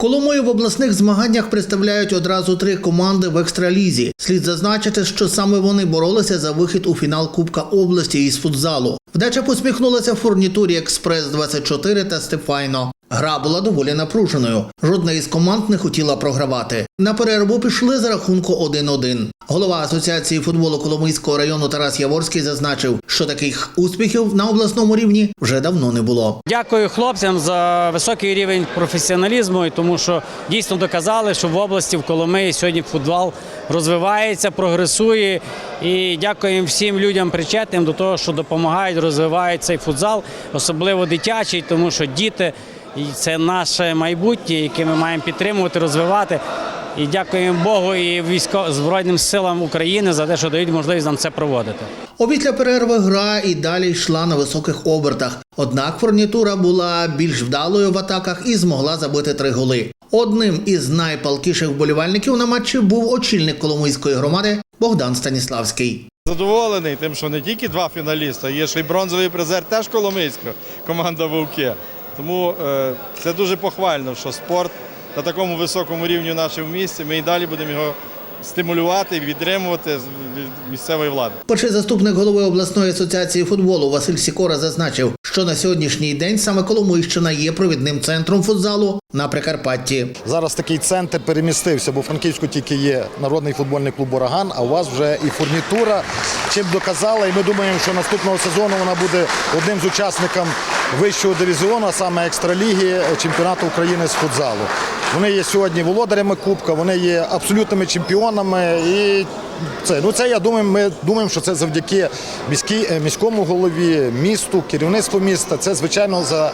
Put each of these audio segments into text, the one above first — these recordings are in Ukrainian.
Коломою в обласних змаганнях представляють одразу три команди в екстралізі. Слід зазначити, що саме вони боролися за вихід у фінал Кубка області із футзалу. Вдача посміхнулася в фурнітурі Експрес 24 та Стефайно. Гра була доволі напруженою. Жодна із команд не хотіла програвати. На перерву пішли за рахунку 1-1. Голова асоціації футболу Коломийського району Тарас Яворський зазначив, що таких успіхів на обласному рівні вже давно не було. Дякую хлопцям за високий рівень професіоналізму, і тому що дійсно доказали, що в області в Коломиї сьогодні футбол розвивається, прогресує. І дякуємо всім людям причетним до того, що допомагають, розвивають цей футзал, особливо дитячий, тому що діти це наше майбутнє, яке ми маємо підтримувати, розвивати. І дякуємо Богу і військо Збройним силам України за те, що дають можливість нам це проводити. Опісля перерви гра і далі йшла на високих обертах. Однак фурнітура була більш вдалою в атаках і змогла забити три голи. Одним із найпалкіших вболівальників на матчі був очільник Коломийської громади Богдан Станіславський. Задоволений тим, що не тільки два фіналіста, є ще й бронзовий призер теж Коломийська, команда Вовки. Тому е, це дуже похвально, що спорт на такому високому рівні в нашому місті. Ми і далі будемо його стимулювати відтримувати від місцевої влади. Перший заступник голови обласної асоціації футболу Василь Сікора зазначив, що на сьогоднішній день саме Коломийщина є провідним центром футзалу на Прикарпатті. Зараз такий центр перемістився, бо в Франківську тільки є народний футбольний клуб Ураган, а у вас вже і фурнітура. Чим доказала, і ми думаємо, що наступного сезону вона буде одним з учасників вищого дивізіону, саме екстраліги чемпіонату України з футзалу. Вони є сьогодні володарями Кубка, вони є абсолютними чемпіонами. І це, ну це я думаю, ми думаємо, що це завдяки міській, е, міському голові, місту, керівництву міста. Це звичайно за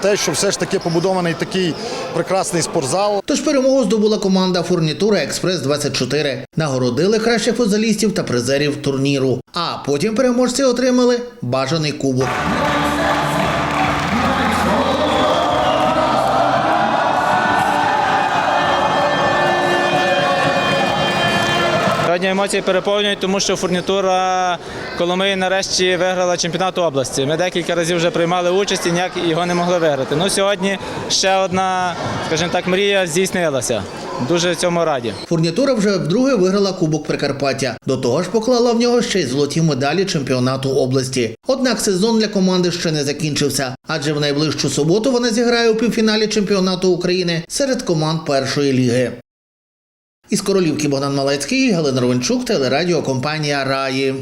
те, що все ж таки побудований такий прекрасний спортзал. Тож перемогу здобула команда фурнітура Експрес 24 Нагородили кращих футзалістів та призерів турніру. А потім переможці отримали бажаний кубок. Сьогодні емоції переповнюють, тому що фурнітура Коломиї нарешті виграла чемпіонат області. Ми декілька разів вже приймали участь і ніяк його не могли виграти. Ну сьогодні ще одна, скажімо так, мрія здійснилася. Дуже цьому раді. Фурнітура вже вдруге виграла Кубок Прикарпаття. До того ж поклала в нього ще й золоті медалі чемпіонату області. Однак сезон для команди ще не закінчився, адже в найближчу суботу вона зіграє у півфіналі чемпіонату України серед команд першої ліги. Із королівки Богдан Малецький, Галина Ровенчук, телерадіокомпанія Раї.